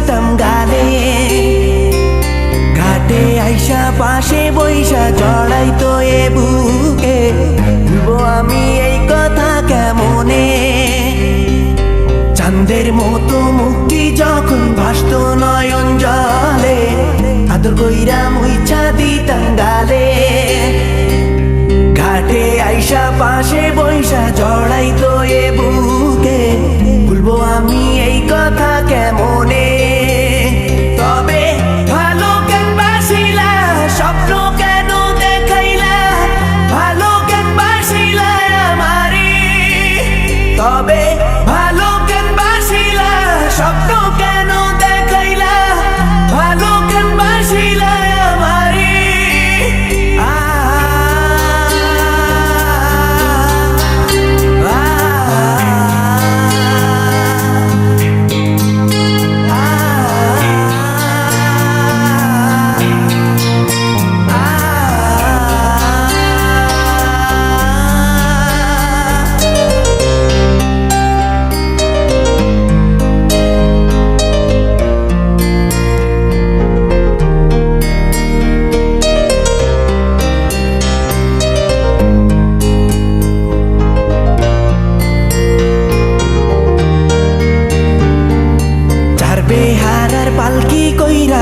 যাইতাম গালে ঘাটে আইসা পাশে বৈশা চড়াইতো এ বুকে। ভুলবো আমি এই কথা কেমনে? চান্দের মতো মুক্তি যখন ভাসত নয়ন জলে, আদর কইরা মুইছা দিত তবে